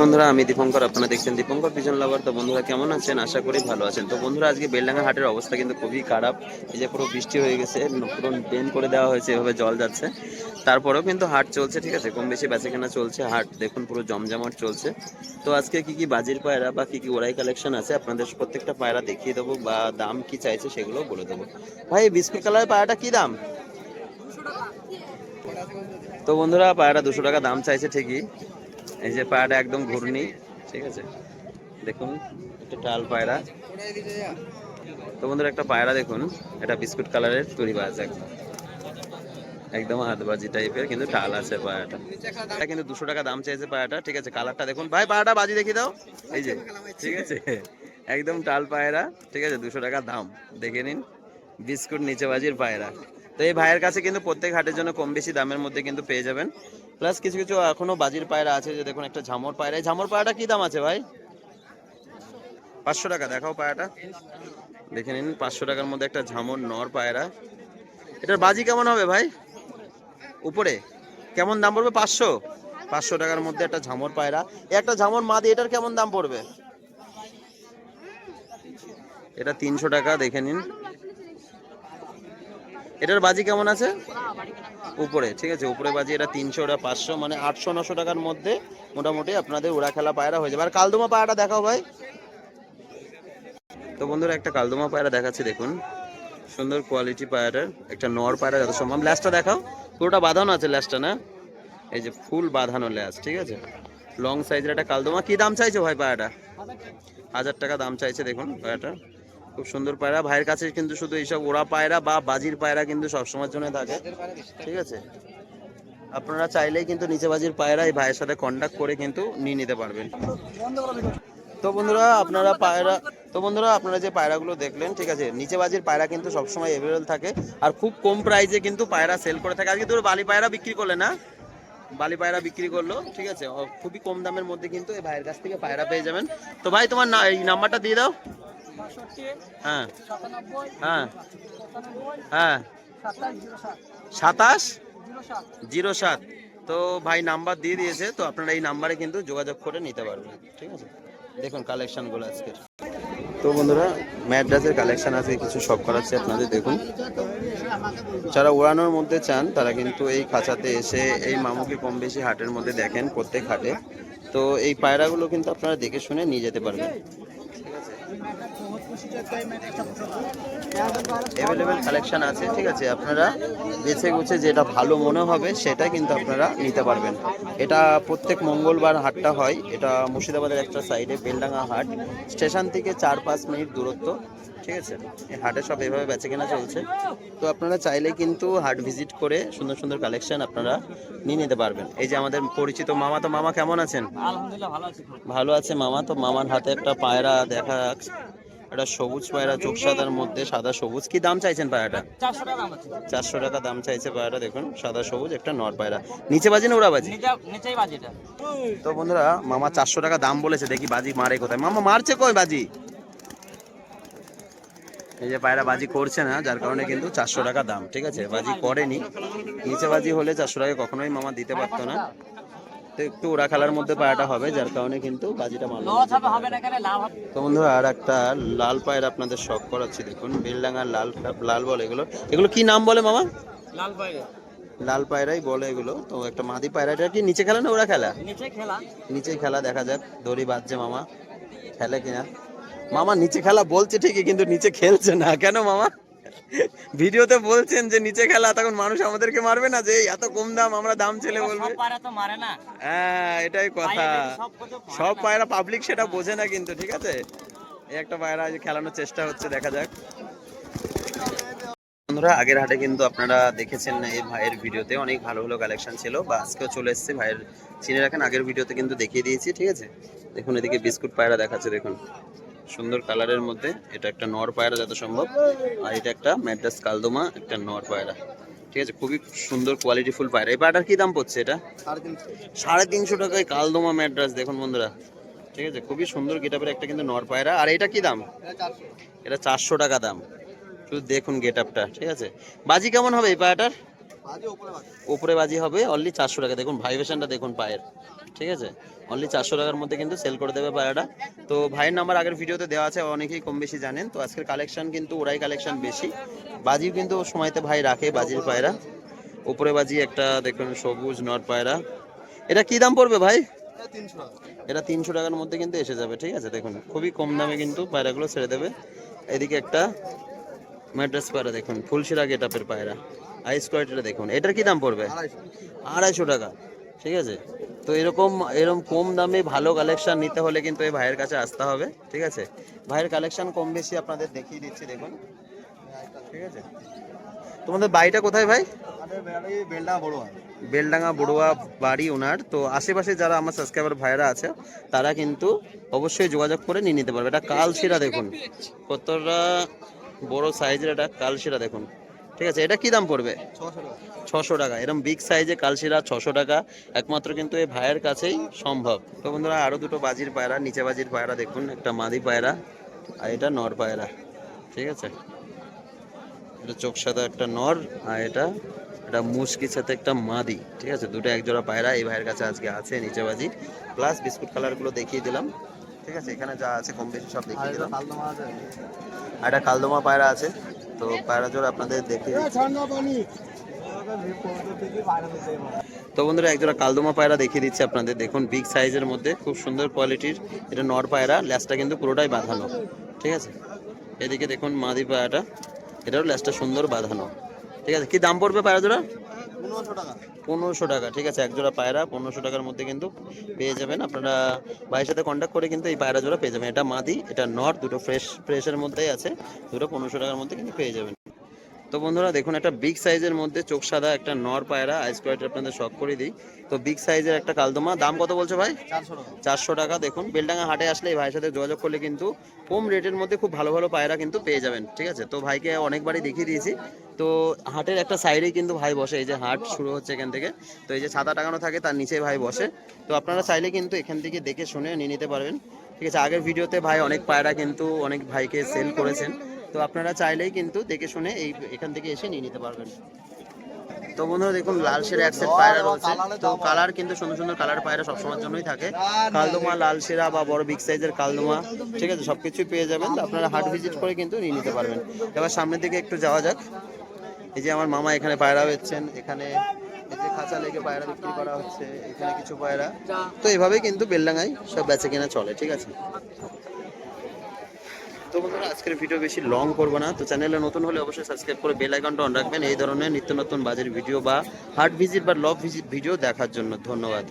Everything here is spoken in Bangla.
বন্ধুরা, আমি দীপঙ্কর, আপনারা দেখছেন দীপঙ্কর পিজন লাভার তো বন্ধুরা, কেমন আছেন? আশা করি ভালো আছেন। তো বন্ধুরা, আজকে বেলডাঙ্গা হাটের অবস্থা কিন্তু খুবই খারাপ। এই যে পুরো বৃষ্টি হয়ে গেছে পুরো ড্রেন করে দেওয়া হয়েছে, এভাবে জল যাচ্ছে। তারপরেও কিন্তু হাট চলছে, ঠিক আছে? কম বেশি বেচাকেনা চলছে হাট। দেখুন, পুরো জমজমাট চলছে। তো আজকে কি কি বাজির পায়রা বা কি কি ওরাই কালেকশন আছে, আপনাদের প্রত্যেকটা পায়রা দেখিয়ে দেবো বা দাম কি চাইছে সেগুলো বলে দেবো। ভাই, বিস্কুট কালারের পায়রাটা কি দাম? তো বন্ধুরা, পায়রা দুশো টাকা, দাম চাইছে ঠিকই। এই যে পায়রাটা একদম ঘূর্ণি, ঠিক আছে? দেখুন, একটা টাল পায়রা। তো বন্ধুরা, একটা পায়রা দেখুন, এটা বিস্কুট কালারের তৈরি বাজ একদম। একদম হাতবাজি টাইপের কিন্তু টাল আছে পায়রাটা। এটা কিন্তু দুশো টাকা দাম চাইছে পায়রাটা, ঠিক আছে? কালারটা দেখুন। ভাই, পায়রাটা বাজি দেখি দাও। এই যে, ঠিক আছে? একদম টাল পায়রা, ঠিক আছে? দুশো টাকা দাম। দেখে নিন, বিস্কুট নিচে বাজির পায়রা। তো এই ভাইয়ের কাছে কিন্তু প্রত্যেক হাটের জন্য কম বেশি দামের মধ্যে কিন্তু পেয়ে যাবেন। প্লাস কিছু কিছু এখনও বাজির পায়রা আছে, যে দেখুন একটা ঝামর পায়রা। ঝামর পায়রাটা কি দাম আছে ভাই? পাঁচশো টাকা, দেখাও পায়রাটা। দেখে নিন, পাঁচশো টাকার মধ্যে একটা ঝামর নর পায়রা। এটার বাজি কেমন হবে ভাই? উপরে। কেমন দাম পড়বে? পাঁচশো। পাঁচশো টাকার মধ্যে একটা ঝামর পায়রা। একটা ঝামর মাদি এটার কেমন দাম পড়বে? এটা তিনশো টাকা, দেখে নিন। এটার বাজি কেমন আছে? উপরে, ঠিক আছে, উপরে বাজি এটা তিনশো ওটা পাঁচশো মানে আটশো, নশো টাকার মধ্যে মোটামুটি আপনাদের উড়া খেলা পায়রা হয়ে যাবে। আর কালদমা পায়রাটা দেখাও ভাই। তো বন্ধুরা, একটা কালদমা পায়রা দেখাচ্ছি, দেখুন। সুন্দর কোয়ালিটি পায়রার, একটা নর পায়রা যত সম্ভব। ল্যাসটা দেখাও। পুরোটা বাঁধানো আছে ল্যাসটা না? এই যে ফুল বাঁধানো ল্যাস ঠিক আছে? লং সাইজের একটা কালদমা। কি দাম চাইছো ভাই পায়রাটা? হাজার টাকা দাম চাইছে, দেখুন পায়রাটা। খুব সুন্দর পায়রা। ভাইয়ের কাছে কিন্তু শুধু এইসব ওড়া পায়রা বা বাজির পায়রা কিন্তু সবসময়ের জন্য থাকে। ঠিক আছে? আপনারা চাইলেই কিন্তু নিচে বাজির পায়রা এই ভাইয়ের সাথে কন্ট্যাক্ট করে কিন্তু নিয়ে নিতে পারবেন। তো বন্ধুরা, আপনারা পায়রা, তো বন্ধুরা, আপনারা যে পায়রাগুলো দেখলেন, ঠিক আছে? নিচে বাজির পায়রা কিন্তু সবসময় অ্যাভেলেবল থাকে আর খুব কম প্রাইসে কিন্তু পায়রা সেল করে থাকে। আজকে তোর বালি পায়রা বিক্রি করলে না? বালি পায়রা বিক্রি করল, ঠিক আছে? খুবই কম দামের মধ্যে কিন্তু এই ভাইয়ের কাছ থেকে পায়রা পেয়ে যাবেন। তো ভাই, তোমার এই নাম্বারটা দিয়ে দাও। হ্যাঁ। হ্যাঁ। হ্যাঁ। সাতাশ জিরো সাত। তো ভাই নাম্বার দিয়ে দিয়েছে তো আপনারা এই নাম্বারে কিন্তু যোগাযোগ করে নিতে পারবেন ঠিক আছে? দেখুন কালেকশনগুলো আজকের। তো বন্ধুরা ম্যাড্রাসের কালেকশন আছে কিছু শখ করাচ্ছে আপনাদের দেখুন। যারা উড়ানোর মধ্যে চান তারা কিন্তু এই খাঁচাতে এসে এই মামুকে কম বেশি হাটের মধ্যে দেখেন প্রত্যেক হাটে। তো এই পায়রাগুলো কিন্তু আপনারা দেখে শুনে নিয়ে যেতে পারবেন। অ্যাভেলেবেল কালেকশান আছে, ঠিক আছে? আপনারা বেছে গুছে যেটা ভালো মনে হবে, সেটা কিন্তু আপনারা নিতে পারবেন। এটা প্রত্যেক মঙ্গলবার হাটটা হয়। এটা মুর্শিদাবাদের একটা সাইডে বেলডাঙ্গা হাট। স্টেশন থেকে চার পাঁচ মিনিট দূরত্ব। ঠিক আছে? এই হাটে সব এভাবে বেচে কেনা চলছে। তো আপনারা চাইলে কিন্তু হাট ভিজিট করে সুন্দর সুন্দর কালেকশন আপনারা নিয়ে নিতে পারবেন। এই যে আমাদের পরিচিত মামা তো মামা কেমন আছেন? ভালো আছে। মামা? তো মামার হাতে একটা পায়রা দেখা একটা সবুজ পায়রা চোখ সাদার মধ্যে সাদা সবুজ। কি দাম চাইছেন পায়রাটা? চারশো টাকা দাম চাইছে পায়রাটা দেখুন। সাদা সবুজ একটা নর পায়রা। নিচে বাজি না ওরা বাজি? বাজিটা। তো বন্ধুরা মামা চারশো টাকা দাম বলেছে। দেখি বাজি মারে কোথায়? মামা মারছে কই বাজি? এই যে পায়রা বাজি করছে না যার কারণে কিন্তু চারশো টাকা দাম ঠিক আছে? বাজি করেনি। নিচে বাজি হলে চারশো টাকা কখনোই মামা দিতে পারতো না। তো একটু ওরা খেলার মধ্যে পায়রাটা হবে যার কারণে কিন্তু বাজিটা মারলো হবে তো বন্ধুরা আর একটা লাল পায়ের আপনাদের শখ করাচ্ছি দেখুন বেলডাঙ্গার লাল লাল বলে এগুলো। এগুলো কি নাম বলে মামা? লাল বাইরে লাল পায়রাই বলে এগুলো। তো একটা মাদি পায়রাটা কি নিচে খেলা না ওরা খেলা নিচে খেলা। নিচে খেলা দেখা যাক দড়ি বাজছে মামা। খেলে কিনা? মামা নিচে খেলা বলছে ঠিকই কিন্তু নিচে খেলছে না। কেন মামা? ভিডিওতে বলছেন যে নিচে খেলা তখন মানুষ আমাদেরকে মারবে না যে এত কম দাম আমরা দাম ছেলে বলবে? হ্যাঁ এটাই কথা। সব। পায়রা পাবলিক সেটা বোঝে না কিন্তু ঠিক আছে? এই একটা পায়রা খেলানোর চেষ্টা হচ্ছে দেখা যাক। বন্ধুরা আগের হাটে কিন্তু আপনারা দেখেছেন এই ভাইয়ের ভিডিওতে অনেক ভালো ভালো কালেকশন ছিল বা আজকেও চলে এসেছে। ভাইয়ের চিনে রাখেন আগের ভিডিওতে কিন্তু দেখিয়ে দিয়েছি ঠিক আছে? দেখুন এদিকে বিস্কুট পায়রা দেখাচ্ছে দেখুন। সুন্দর কালারের মধ্যে এটা একটা নর পায়রা যত সম্ভব, আর এটা একটা ম্যাড্রাস কালদোমা, একটা নর পায়রা। ঠিক আছে, খুবই সুন্দর কোয়ালিটি ফুল পায়রা। এই পায়রাটার কি দাম পড়ছে এটা? সাড়ে তিনশো টাকায় কালদোমা ম্যাড্রাস, দেখুন বন্ধুরা। ঠিক আছে, খুবই সুন্দর গেটাপের একটা কিন্তু নর পায়রা। আর এটা কি দাম? এটা চারশো টাকা দাম। শুধু দেখুন গেট আপটা ঠিক আছে। বাজি কেমন হবে এই পায়রাটার? উপরে বাজি? হবে অনলি চারশো টাকা। দেখুন ভাইব্রেশনটা দেখুন পায়ের ঠিক আছে? অনলি চারশো টাকার মধ্যে কিন্তু সেল করে দেবে পায়রাটা তো ভাইয়ের নাম্বার আগের ভিডিওতে দেওয়া আছে অনেকেই কম বেশি জানেন। তো আজকের কালেকশন কিন্তু ওরাই কালেকশন বেশি। বাজিও কিন্তু সময়তে ভাই রাখে বাজির পায়রা। উপরে বাজি একটা দেখুন সবুজ নর পায়রা। এটা কি দাম পড়বে ভাই? এটা তিনশো টাকার মধ্যে কিন্তু এসে যাবে ঠিক আছে? দেখুন খুবই কম দামে কিন্তু পায়রাগুলো ছেড়ে দেবে। এদিকে একটা ম্যাড্রেস পায়রা দেখুন ফুলশিরা গেটাপের পায়রা। আইস কোয়ালিটিটা দেখুন। এটার কি দাম পড়বে? আড়াইশো টাকা। ঠিক আছে? তো এরকম এরকম কম দামে ভালো কালেকশন নিতে হলে কিন্তু এই ভাইয়ের কাছে আসতে হবে। ঠিক আছে? ভাইয়ের কালেকশন কম বেশি আপনাদের দেখিয়ে দিচ্ছি দেখুন। ঠিক আছে? তোমাদের বাড়িটা কোথায় ভাই? বেলডাঙ্গা বড়ুয়া। বাড়ি ওনার। তো আশেপাশে যারা আমার সাবস্ক্রাইবার ভাইরা আছে তারা কিন্তু অবশ্যই যোগাযোগ করে নিয়ে নিতে পারবে। এটা কালশিরা দেখুন। কতটা বড় সাইজের এটা কালশিরা দেখুন। ঠিক আছে এটা কি দাম পড়বে? ছশো টাকা। এরকম বিগ সাইজে কালশিরা ছশো টাকা একমাত্র কিন্তু এই ভাইয়ের কাছেই সম্ভব। তো বন্ধুরা আরও দুটো বাজির পায়রা নিচে বাজির পায়রা দেখুন একটা মাদি পায়রা আর এটা নর পায়রা ঠিক আছে? এটা চোখ সাদা একটা নর আর এটা এটা মুশকির সাথে একটা মাদি ঠিক আছে? দুটো এক জোড়া পায়রা এই ভাইয়ের কাছে আজকে আছে নিচে বাজি। প্লাস বিস্কুট কালারগুলো দেখিয়ে দিলাম ঠিক আছে? এখানে যা আছে কম বেশি সব দেখিয়ে দিলাম। আর একটা কালদমা পায়রা আছে। তো পায়রা জোড়া আপনাদের দেখে। তো বন্ধুরা, একজোড়া কালদমা পায়রা দেখিয়ে দিচ্ছি আপনাদের। দেখুন বিগ সাইজের মধ্যে, খুব সুন্দর কোয়ালিটির এটা নর পায়রা, ল্যাসটা কিন্তু পুরোটাই বাঁধানো, ঠিক আছে? এদিকে দেখুন মাদি পায়রাটা, এটারও ল্যাসটা সুন্দর বাঁধানো, ঠিক আছে? কি দাম পড়বে পায়রা জোড়া পনেরোশো টাকা। ঠিক আছে এক জোড়া পায়রা, পনেরোশো টাকার মধ্যে কিন্তু পেয়ে যাবেন। আপনারা ভাইয়ের সাথে কন্ট্যাক্ট করে কিন্তু এই পায়রা জোড়া পেয়ে যাবেন। এটা মাদি, এটা নট, দুটো ফ্রেশ ফ্রেশের মধ্যেই আছে, দুটো পনেরোশো টাকার মধ্যে কিন্তু পেয়ে যাবেন। তো বন্ধুরা দেখুন একটা বিগ সাইজের মধ্যে চোখ সাদা একটা নর পায়রা আইস কোয়ালিটি আপনাদের শখ করে দিই। তো বিগ সাইজের একটা কালদমা। দাম কত বলছো ভাই? চারশো টাকা। দেখুন বেলডাঙ্গা হাটে আসলে এই ভাইয়ের সাথে যোগাযোগ করলে কিন্তু কম রেটের মধ্যে খুব ভালো ভালো পায়রা কিন্তু পেয়ে যাবেন ঠিক আছে? তো ভাইকে অনেকবারই দেখিয়ে দিয়েছি। তো হাটের একটা সাইডেই কিন্তু ভাই বসে এই যে হাট শুরু হচ্ছে এখান থেকে। তো এই যে ছাতা টাঙানো থাকে তার নিচে ভাই বসে। তো আপনারা চাইলে কিন্তু এখান থেকে দেখে শুনে নিয়ে নিতে পারবেন ঠিক আছে? আগের ভিডিওতে ভাই অনেক পায়রা কিন্তু অনেক ভাইকে সেল করেছেন। তো আপনারা চাইলেই কিন্তু দেখে শুনে এই এখান থেকে এসে নিয়ে নিতে পারবেন। তো বন্ধুরা দেখুন, লাল সেরা এক সেট পায়রা রয়েছে। তো কালার কিন্তু সুন্দর সুন্দর কালার পায়রা সবসময়ের জন্যই থাকে। কালদমা, লাল সেরা বা বড় বিগ সাইজের কালদমা, ঠিক আছে? সব কিছুই পেয়ে যাবেন। তো আপনারা হাট ভিজিট করে কিন্তু নিয়ে নিতে পারবেন। এবার সামনের দিকে একটু যাওয়া যাক। এই যে আমার মামা এখানে পায়রা বেচছেন। এখানে এই যে খাঁচা লেগে পায়রা বিক্রি করা হচ্ছে, এখানে কিছু পায়রা। তো এভাবেই কিন্তু বেলডাঙ্গায় সব বেচে কেনা চলে, ঠিক আছে? তো বন্ধুরা, আজকের ভিডিও বেশি লং করব না। তো চ্যানেলে নতুন হলে অবশ্যই সাবস্ক্রাইব করে বেল আইকনটা অন রাখবেন এই ধরনের নিত্য নতুন বাজার ভিডিও বা হার্ট ভিজিট বা লভ ভিজিট ভিডিও দেখার জন্য। ধন্যবাদ।